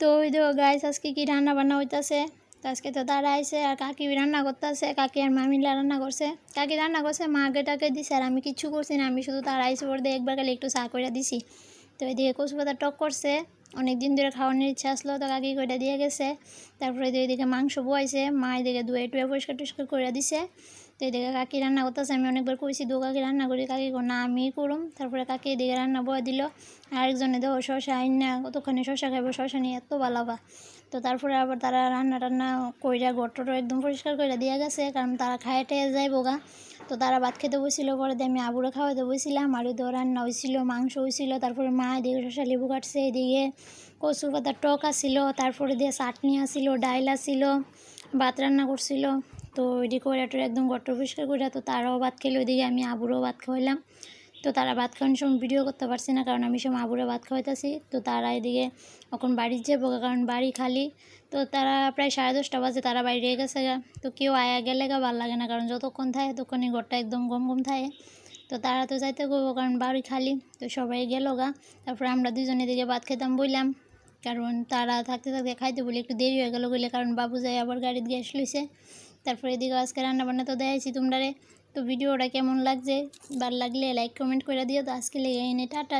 তো ওই দেখো গাইস আজকে কি রান্না বান্না হইতাছে? আজকে তো তারা আইসে আর কাকি রান্না করতেছে, কাকি আর মামিলা রান্না করছে। কাকি রান্না করছে, মা আগে টাকে দিছে আর আমি কিচ্ছু করছি না, আমি শুধু তারা আইসে পর দিয়ে একবার গেলে একটু চা করে দিছি। তো এদিকে কচু পাতা টক করছে। অনেক দিন ধরে খাওয়ানোর ইচ্ছা আসলো তো কাকি কইটা দিয়ে গেছে। তারপরে এদিকে মাংস বয়াইছে, মা এদিকে ধুয়ে টুয়ে পরিষ্কার টরিষ্কার করে দিছে। তো এদিকে কাকি রান্না করতেছে, আমি অনেকবার কইছি, দু কাকি, রান্না করি। কাকি না, আমি করুম। তারপরে কাকি এদিকে রান্না বয়া দিল। আরেকজনে, দেখো শশা আইন না কতক্ষণে শশা খাইবো শশা নিয়ে এত ভালাবা তো তারপরে আবার তারা রান্না টান্না কইরা গট্টটো একদম পরিষ্কার করে দিয়ে গেছে, কারণ তারা খায় টেয়ে যায় বোগা তো তারা ভাত খেতে বসছিল, পরে আমি আবুরে খাওয়াতে বসছিলাম আর ওইদিকে রান্না হয়েছিল, মাংস হয়েছিল, তারপরে মা এদিকে শশা লেবু কাটছে, এদিকে কচুর পাতার টক আসছিল তারপরে দিয়ে চাটনি আসছিল ডাইল আসছিল ভাত রান্না করছিল। তো ওইদিকে একদম গট্ট পরিষ্কার করে তো তারাও ভাত খেলো ওইদিকে আমি আবুরও ভাত খাওয়াইলাম। তো তারা ভাত খাওয়ানোর সময় ভিডিও করতে পারছি না, কারণ আমি সময় আবুরে ভাত খাওয়াইতেছি। তো তারা এদিকে এখন বাড়ির যাব কারণ বাড়ি খালি। তো তারা প্রায় সাড়ে দশটা বাজে, তারা বাইরে গেছে গা। তো কেউ আয়া গেলে গা ভালো লাগে না, কারণ যতক্ষণ থাকে ততক্ষণই ঘরটা একদম গম গম থাকে। তো তারা তো যাইতে করব কারণ বাড়ি খালি। তো সবাই গেল গা। তারপরে আমরা দুজনে দিকে ভাত খেতাম বললাম কারণ তারা থাকতে থাকতে খাইতে বলি একটু দেরি হয়ে গেল বলে কারণ বাবু যাই আবার গাড়িতে গ্যাস লইছে। তারপরে এদিকে আজকে রান্না বান্না তো দেখাইছি তোমরা তো ভিডিওটা কেমন লাগছে? ভালো লাগলে লাইক কমেন্ট করে দিও। তো আজকে লেগে এনে টাটা।